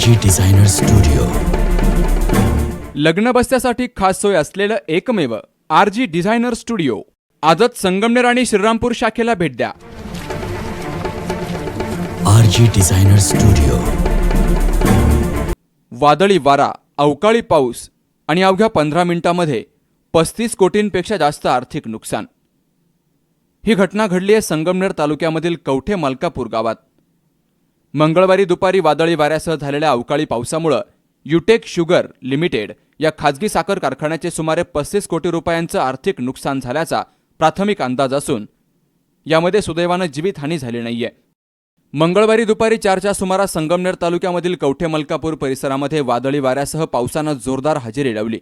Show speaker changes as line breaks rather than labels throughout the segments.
जी designer studio.
लग्न बसण्यासाठी खास सोय असलेलं एकमेव आर जी डिझायनर स्टुडिओ. आजच संगमनेर आणि श्रीरामपूर शाखेला भेट द्या.
R G designer studio.
वादळी वारा अवकाळी पाऊस आणि अवघ्या पंधरा मिनिटांमध्ये पस्तीस कोटींपेक्षा जास्त आर्थिक नुकसान. ही घटना घडली आहे संगमनेर तालुक्यामधील कवठे मलकापूर गावात. मंगळवारी दुपारी वादळी वाऱ्यासह झालेल्या अवकाळी पावसामुळं युटेक शुगर लिमिटेड या खाजगी साखर कारखान्याचे सुमारे पस्तीस कोटी रुपयांचं आर्थिक नुकसान झाल्याचा प्राथमिक अंदाज असून यामध्ये सुदैवानं जीवितहानी झाली नाहीये. मंगळवारी दुपारी चारच्या सुमारास संगमनेर तालुक्यामधील कवठे मलकापूर परिसरामध्ये वादळी वाऱ्यासह पावसानं जोरदार हजेरी लावली.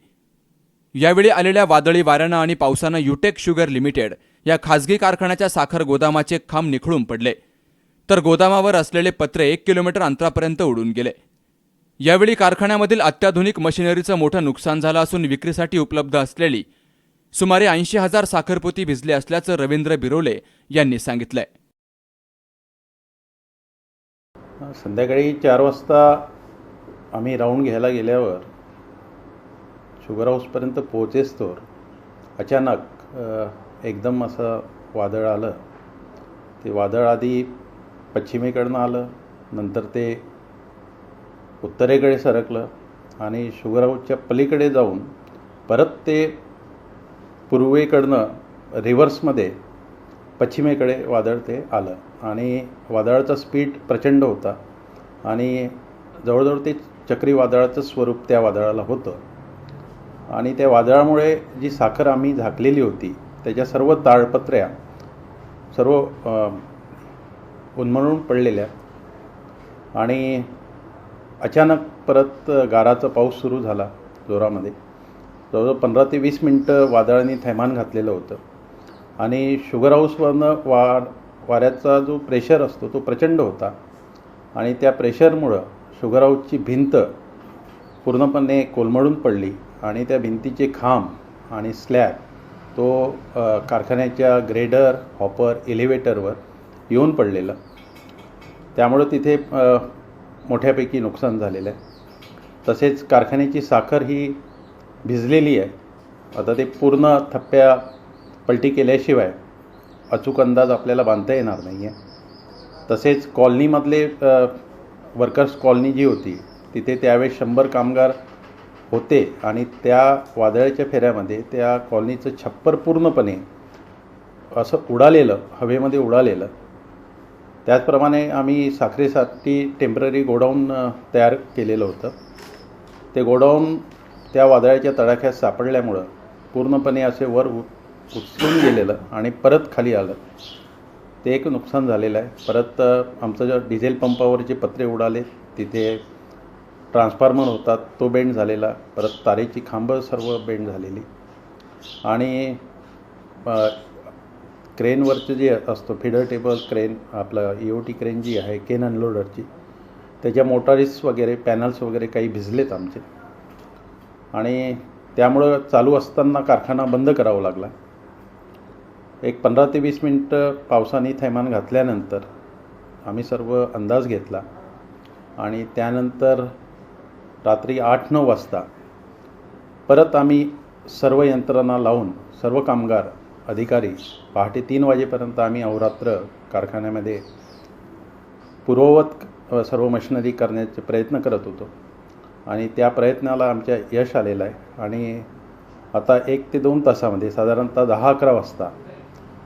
यावेळी आलेल्या वादळी वाऱ्यानं आणि पावसानं युटेक शुगर लिमिटेड या खाजगी कारखान्याच्या साखर गोदामाचे खांब निखळून पडले. तर गोदामावर असलेले पत्रे एक किलोमीटर अंतरापर्यंत उडून गेले. यावेळी कारखान्यामधील अत्याधुनिक मशिनरीचं मोठं नुकसान झालं असून विक्रीसाठी उपलब्ध असलेली सुमारे ऐंशी हजार साखरपोती भिजले असल्याचं रवींद्र बिरोले यांनी सांगितलंय.
संध्याकाळी चार वाजता आम्ही राऊंड घ्यायला गेल्यावर शुगर हाऊसपर्यंत पोहोचेस्तोवर अचानक एकदम असं वादळ आलं. ते वादळ आधी पश्चिमेकडनं आलं नंतर ते उत्तरेकडे सरकलं आणि शुगरहाऊसच्या पलीकडे जाऊन परत ते पूर्वेकडनं रिव्हर्समध्ये पश्चिमेकडे वादळ ते आलं. आणि वादळाचा स्पीड प्रचंड होता आणि जवळजवळ ते चक्रीवादळाचं स्वरूप त्या वादळाला होतं. आणि त्या वादळामुळे जी साखर आम्ही झाकलेली होती त्याच्या सर्व ताळपत्र्या सर्व उन्मळून पडलेल्या आणि अचानक परत गाराचा पाऊस सुरू झाला जोरामध्ये. जवळजवळ पंधरा ते वीस मिनटं वादळाने थैमान घातलेलं होतं. आणि शुगर हाऊसवरनं वा वाऱ्याचा जो प्रेशर असतो तो प्रचंड होता. आणि त्या प्रेशरमुळं शुगर हाऊसची भिंत पूर्णपणे कोलमडून पडली आणि त्या भिंतीचे खांब आणि स्लॅब तो कारखान्याच्या ग्रेडर हॉपर एलिव्हेटरवर येऊन पडलेलं. त्यामुळं तिथे मोठ्यापैकी नुकसान झालेलं आहे. तसेच कारखान्याची साखर ही भिजलेली आहे. आता ते पूर्ण थप्प्या पलटी केल्याशिवाय अचूक अंदाज आपल्याला बांधता येणार नाही आहे तसेच कॉलनीमधले वर्कर्स कॉलनी जी होती तिथे त्यावेळेस शंभर कामगार होते आणि त्या वादळाच्या फेऱ्यामध्ये त्या कॉलनीचं छप्पर पूर्णपणे असं उडालेलं हवेमध्ये उडालेलं. त्याचप्रमाणे आम्ही साखरेसाठी टेंपररी गोडाऊन तयार केलेलं होतं. ते गोडाऊन त्या वादळाच्या तडाख्यात सापडल्यामुळं पूर्णपणे असे वर उ- उचलून गेलेलं आणि परत खाली आलं. ते एक नुकसान झालेलं आहे. परत आमचं जे डिझेल पंपावरचे पत्रे उडाले तिथे ट्रान्सफॉर्मर होता तो बेंड झालेला. परत तारेची खांबं सर्व बेंड झालेली. आणि क्रेनवरचं जे असतो फिडर टेबल क्रेन आपलं ई ओ टी क्रेन जी आहे केन अनलोडरची त्याच्या मोटारीस वगैरे पॅनल्स वगैरे काही भिजलेत आमचे. आणि त्यामुळं चालू असताना कारखाना बंद करावा लागला. एक पंधरा ते वीस मिनटं पावसाने थैमान घातल्यानंतर आम्ही सर्व अंदाज घेतला. आणि त्यानंतर रात्री आठ नऊ वाजता परत आम्ही सर्व यंत्रणा लावून सर्व कामगार अधिकारी पहाटे तीन वाजेपर्यंत आम्ही अहोरात्र कारखान्यामध्ये पूर्ववत सर्व मशिनरी करण्याचे प्रयत्न करत होतो. आणि त्या प्रयत्नाला आमच्या यश आलेलं आहे. आणि आता एक ते दोन तासामध्ये साधारणतः दहा अकरा वाजता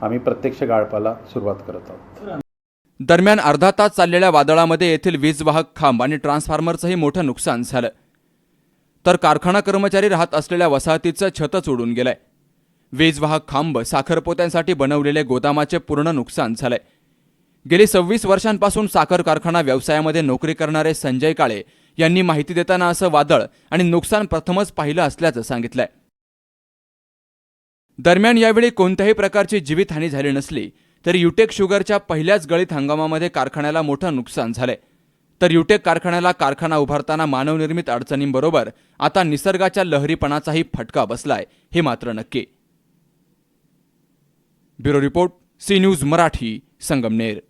आम्ही प्रत्यक्ष गाळपाला सुरुवात करत आहोत.
दरम्यान अर्धा तास चाललेल्या वादळामध्ये येथील वीज वाहक खांब आणि ट्रान्सफॉर्मरचंही मोठं नुकसान झालं. तर कारखाना कर्मचारी राहत असलेल्या वसाहतीचं छतच उडून गेलंय. वीजवाहक खांब साखरपोत्यांसाठी बनवलेले गोदामाचे पूर्ण नुकसान झालंय. गेली सव्वीस वर्षांपासून साखर कारखाना व्यवसायामध्ये नोकरी करणारे संजय काळे यांनी माहिती देताना असं वादळ आणि नुकसान प्रथमच पाहिलं असल्याचं सांगितलंय. दरम्यान यावेळी कोणत्याही प्रकारची जीवितहानी झाली नसली तरी युटेक शुगरच्या पहिल्याच गळीत हंगामामध्ये कारखान्याला मोठं नुकसान झालंय. तर युटेक कारखान्याला कारखाना उभारताना मानवनिर्मित अडचणींबरोबर आता निसर्गाच्या लहरीपणाचाही फटका बसलाय हे मात्र नक्की. Bureau report C news Marathi Sangamner.